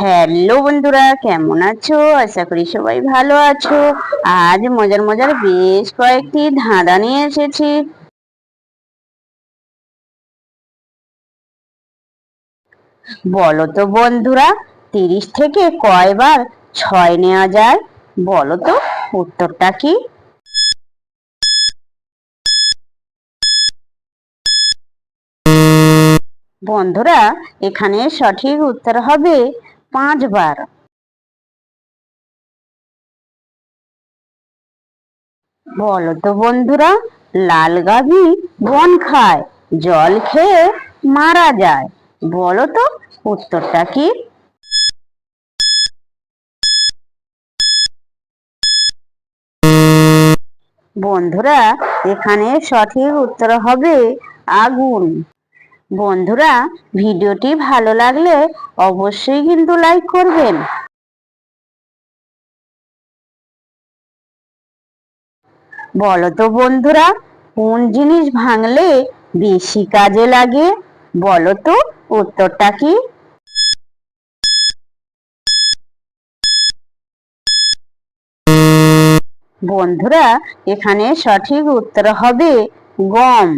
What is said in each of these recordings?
Hello বন্ধুরা, কেমন আছো? আশা করি সবাই ভালো আছো। আজ মজার মজার বেশ কয়েকটি ধাঁধা নিয়ে এসেছি। বলো তো বন্ধুরা, তিরিশ থেকে কয়বার ছয় নেওয়া যায়? বলো তো উত্তরটা কি? বন্ধুরা, এখানে সঠিক উত্তর হবে পাঁচবার। বলো তো বন্ধুরা, লাল গাভী বন খায়, জল খেয়ে মারা যায়। বলো তো, উত্তরটা কি? বন্ধুরা, এখানে সঠিক উত্তর হবে আগুন। বন্ধুরা, ভিডিওটি ভালো লাগলে অবশ্যই কিন্তু লাইক করবেন। বলো তো বন্ধুরা, কোন জিনিস ভাঙলে বেশি কাজে লাগে? বলো তো উত্তরটা কি? বন্ধুরা, এখানে সঠিক উত্তর হবে গম।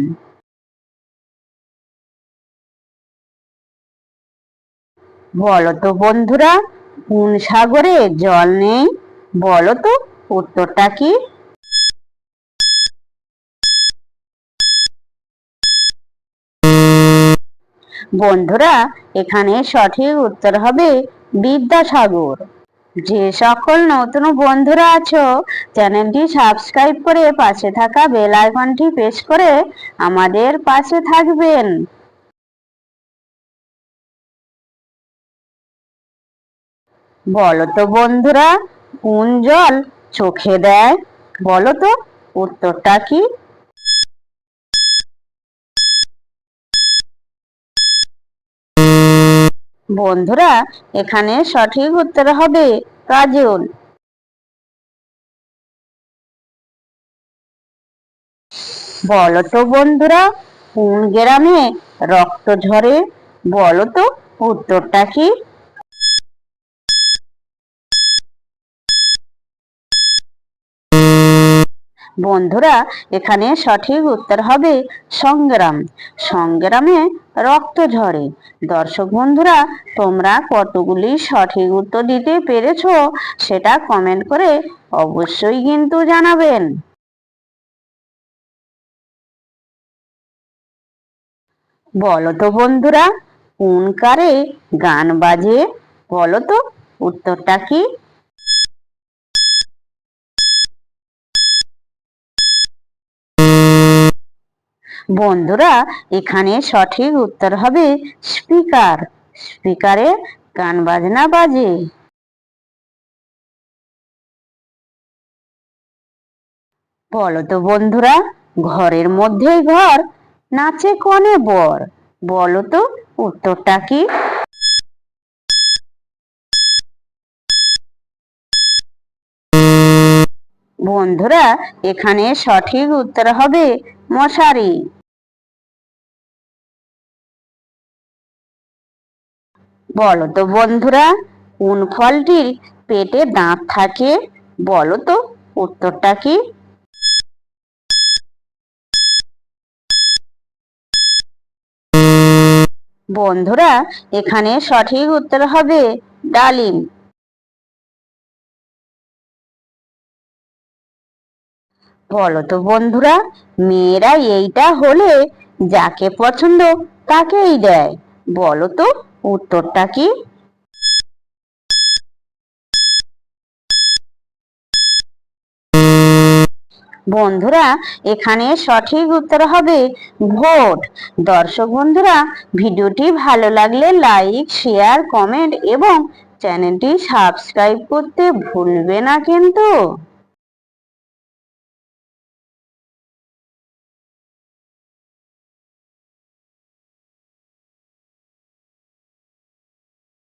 বলো তো বন্ধুরা, কোন সাগরে জল নেই? বলো তো, উত্তরটা কি? বন্ধুরা, এখানে সঠিক উত্তর হবে বিদ্যাসাগর। যে সকল নতুন বন্ধুরা আছো, চ্যানেলটি সাবস্ক্রাইব করে পাশে থাকা বেল আইকনটি প্রেস করে আমাদের পাশে থাকবেন। বলো তো বন্ধুরা, কোন জল চোখে দেয়? বলো তো, উত্তরটা কি? বন্ধুরা, এখানে সঠিক উত্তর হবে কাজল। বলো তো বন্ধুরা, কোন গ্রামে রক্ত ঝরে? বলো তো, উত্তরটা কি? বন্ধুরা, এখানে সঠিক উত্তর হবে সংগ্রাম। সংগ্রামে রক্ত ঝরে। দর্শক বন্ধুরা, তোমরা কতগুলি সঠিক উত্তর দিতে পেরেছ সেটা কমেন্ট করে অবশ্যই কিন্তু জানাবেন। বলো তো বন্ধুরা, কোন কারে গান বাজে? বলো তো, উত্তরটা কি? বন্ধুরা, এখানে সঠিক উত্তর হবে স্পিকার। স্পিকারে গান বাজনা বাজে। বলো তো বন্ধুরা, ঘরের মধ্যেই ঘর নাচে কনে বর? বলো তো উত্তরটা কি? বন্ধুরা, এখানে সঠিক উত্তর হবে মশারি। বলো তো বন্ধুরা, কোন ফলটির পেটে দাঁত থাকে? বলো তো উত্তরটা কি? বন্ধুরা, এখানে সঠিক উত্তর হবে ডালিম। বলো তো বন্ধুরা, মেয়েরা এইটা হলে যাকে পছন্দ তাকেই দেয়। বলো তো উত্তরটা কি? বন্ধুরা, এখানে সঠিক উত্তর হবে ভোট। দর্শক বন্ধুরা, ভিডিওটি ভালো লাগলে লাইক, শেয়ার, কমেন্ট এবং চ্যানেলটি সাবস্ক্রাইব করতে ভুলবে না কিন্তু।